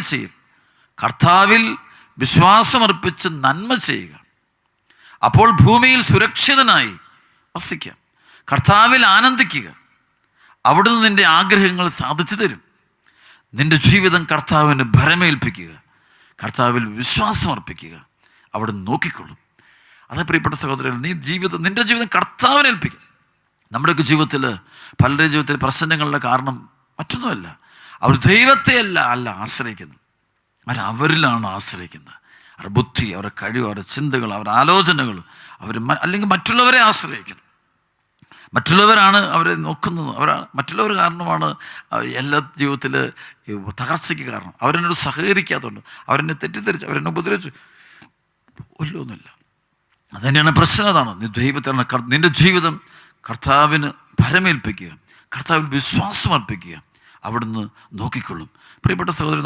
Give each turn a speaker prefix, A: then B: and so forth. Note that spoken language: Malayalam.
A: നന്മയെ ചെയ്യും. കർത്താവിൽ വിശ്വാസമർപ്പിച്ച് നന്മ ചെയ്യുക. അപ്പോൾ ഭൂമിയിൽ സുരക്ഷിതനായി വസിക്കാം. കർത്താവിൽ ആനന്ദിക്കുക. അവിടുന്ന് നിന്റെ ആഗ്രഹങ്ങൾ സാധിച്ചു തരും. നിന്റെ ജീവിതം കർത്താവിന് ഭരമേൽപ്പിക്കുക. കർത്താവിൽ വിശ്വാസമർപ്പിക്കുക. അവിടെ നോക്കിക്കൊള്ളും. അതാ പ്രിയപ്പെട്ട സഹോദരൻ നീ ജീവിതം നിന്റെ ജീവിതം കർത്താവിനേൽപ്പിക്കുക നമ്മുടെയൊക്കെ ജീവിതത്തിൽ പലരുടെ ജീവിതത്തിൽ പ്രശ്നങ്ങളുടെ കാരണം മറ്റൊന്നുമല്ല. അവർ ദൈവത്തെയല്ല അല്ല ആശ്രയിക്കുന്നത് അവർ അവരിലാണ് ആശ്രയിക്കുന്നത്. അവരുടെ ബുദ്ധി അവരുടെ കഴിവ് അവരുടെ ചിന്തകൾ അവരുടെ ആലോചനകൾ അവർ അല്ലെങ്കിൽ മറ്റുള്ളവരെ ആശ്രയിക്കുന്നു. മറ്റുള്ളവരാണ് അവരെ നോക്കുന്നത്. അവർ മറ്റുള്ളവർ കാരണമാണ് എല്ലാ ജീവിതത്തിൽ തകർച്ചയ്ക്ക് കാരണം. അവരെന്നോട് സഹകരിക്കാത്തതുകൊണ്ട് അവരെന്നെ തെറ്റിദ്ധരിച്ച് അവരെന്നെ ഉപദ്രവിച്ചു. ഒല്ലൊന്നുമില്ല. അതുതന്നെയാണ് പ്രശ്നം. അതാണ് നീ ദൈവത്തിലാണ് നിന്റെ ജീവിതം കർത്താവിന് ഭരമേൽപ്പിക്കുക. കർത്താവിൽ വിശ്വാസം അർപ്പിക്കുക. അവിടുന്ന് നോക്കിക്കൊള്ളും. പ്രിയപ്പെട്ട സഹോദരൻ